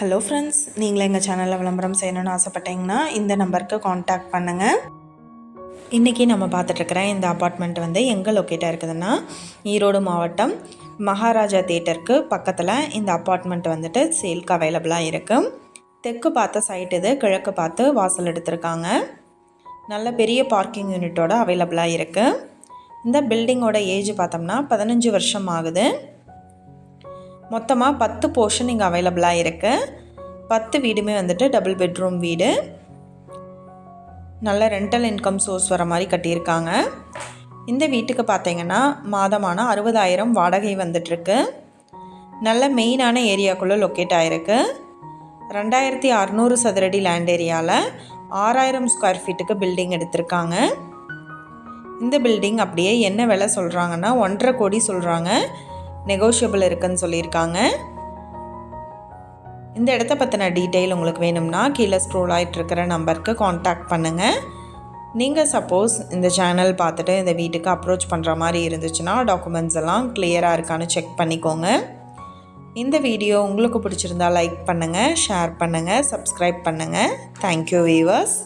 Hello friends நீங்களும் எங்கள் சேனலில் விளம்பரம் செய்யணும்னு ஆசைப்பட்டீங்கன்னா இந்த நம்பருக்கு காண்டாக்ட் பண்ணுங்கள் இன்றைக்கி நம்ம பார்த்துட்ருக்குற இந்த அப்பார்ட்மெண்ட் வந்து எங்கே லொக்கேட்டாக இருக்குதுன்னா ஈரோடு மாவட்டம் மகாராஜா தேட்டருக்கு பக்கத்தில் இந்த அப்பார்ட்மெண்ட் வந்துட்டு சேல்க்கு அவைலபிளாக இருக்குது தெற்கு பார்த்த சைட் இது கிழக்கு பார்த்து வாசல் எடுத்திருக்காங்க. நல்ல பெரிய பார்க்கிங் யூனிட்டோட அவைலபிளாக இருக்குது இந்த பில்டிங்கோட ஏஜ் பார்த்தோம்னா பதினஞ்சு வருஷம் ஆகுது. மொத்தமாக பத்து போர்ஷன் இங்கே அவைலபிளாக இருக்குது பத்து வீடுமே வந்துட்டு டபுள் பெட்ரூம் வீடு. நல்ல ரெண்டல் இன்கம் சோர்ஸ் வர மாதிரி கட்டியிருக்காங்க. இந்த வீட்டுக்கு பார்த்தீங்கன்னா மாதமான அறுபதாயிரம் வாடகை வந்துட்டுருக்கு. நல்ல மெயினான ஏரியாக்குள்ளே லொக்கேட் ஆகிருக்கு ரெண்டாயிரத்தி அறநூறு சதுரடி லேண்ட் ஏரியாவில் ஆறாயிரம் ஸ்கொயர் ஃபீட்டுக்கு பில்டிங் எடுத்திருக்காங்க. இந்த பில்டிங் அப்படியே என்ன விலை சொல்கிறாங்கன்னா ஒன்றரை கோடி சொல்கிறாங்க நெகோஷியபிள் இருக்குன்னு சொல்லியிருக்காங்க. இந்த இடத்த பற்றின டீட்டெயில் உங்களுக்கு வேணும்னா கீழே ஸ்க்ரோல் ஆகிட்டு இருக்கிற நம்பருக்கு காண்டாக்ட் பண்ணுங்கள் நீங்கள் சப்போஸ் இந்த சேனல் பார்த்துட்டு இந்த வீட்டுக்கு அப்ரோச் பண்ணுற மாதிரி இருந்துச்சுன்னா டாக்குமெண்ட்ஸ் எல்லாம் கிளியராக இருக்கான்னு செக் பண்ணிக்கோங்க. இந்த வீடியோ உங்களுக்கு பிடிச்சிருந்தா லைக் பண்ணுங்கள் ஷேர் பண்ணுங்கள் சப்ஸ்கிரைப் பண்ணுங்கள் தேங்க்யூ வீவர்ஸ்